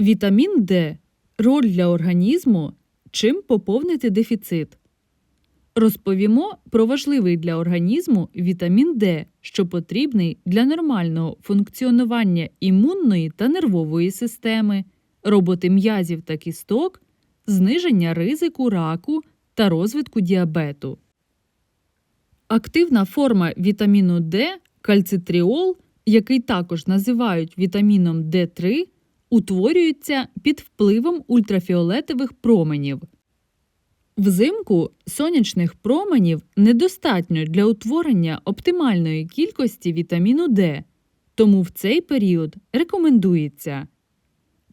Вітамін Д. Роль для організму. Чим поповнити дефіцит. Розповімо про важливий для організму вітамін Д, що потрібний для нормального функціонування імунної та нервової системи, роботи м'язів та кісток, зниження ризику раку та розвитку діабету. Активна форма вітаміну Д кальцитріол, який також називають вітаміном Д3, утворюється під впливом ультрафіолетових променів. Взимку сонячних променів недостатньо для утворення оптимальної кількості вітаміну Д, тому в цей період рекомендується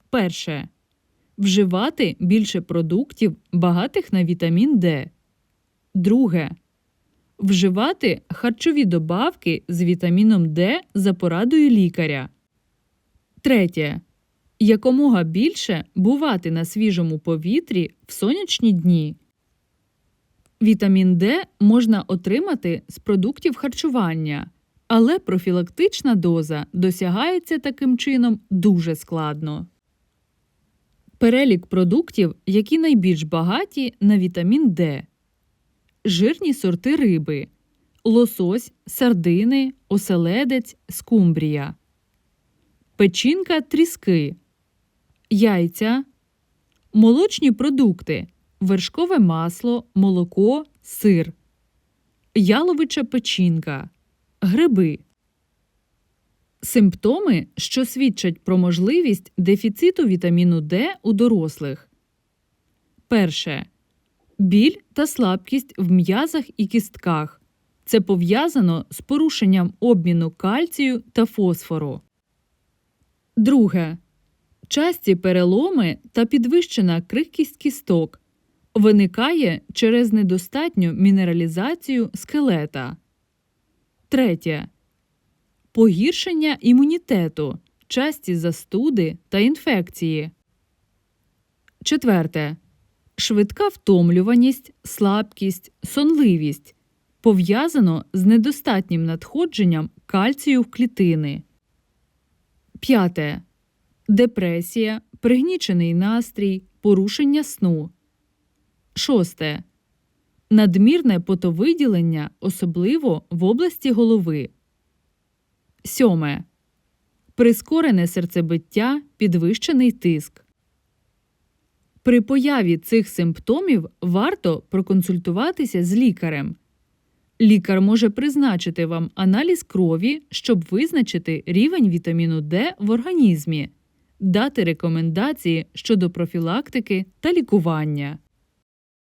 перше. Вживати більше продуктів, багатих на вітамін Д. Друге. Вживати харчові добавки з вітаміном Д за порадою лікаря. Третє. Якомога більше бувати на свіжому повітрі в сонячні дні. Вітамін Д можна отримати з продуктів харчування, але профілактична доза досягається таким чином дуже складно. Перелік продуктів, які найбільш багаті на вітамін Д. Жирні сорти риби, лосось, сардини, оселедець, скумбрія, печінка тріски, яйця, молочні продукти, вершкове масло, молоко, сир, яловича печінка, гриби. Симптоми, що свідчать про можливість дефіциту вітаміну Д у дорослих. Перше. Біль та слабкість в м'язах і кістках. Це пов'язано з порушенням обміну кальцію та фосфору. Друге. Часті переломи та підвищена крихкість кісток виникає через недостатню мінералізацію скелета. Третє. Погіршення імунітету, часті застуди та інфекції. Четверте. Швидка втомлюваність, слабкість, сонливість пов'язано з недостатнім надходженням кальцію в клітини. П'яте. Депресія, пригнічений настрій, порушення сну. Шосте. Надмірне потовиділення, особливо в області голови. Сьоме. Прискорене серцебиття, підвищений тиск. При появі цих симптомів варто проконсультуватися з лікарем. Лікар може призначити вам аналіз крові, щоб визначити рівень вітаміну Д в організмі, дати рекомендації щодо профілактики та лікування.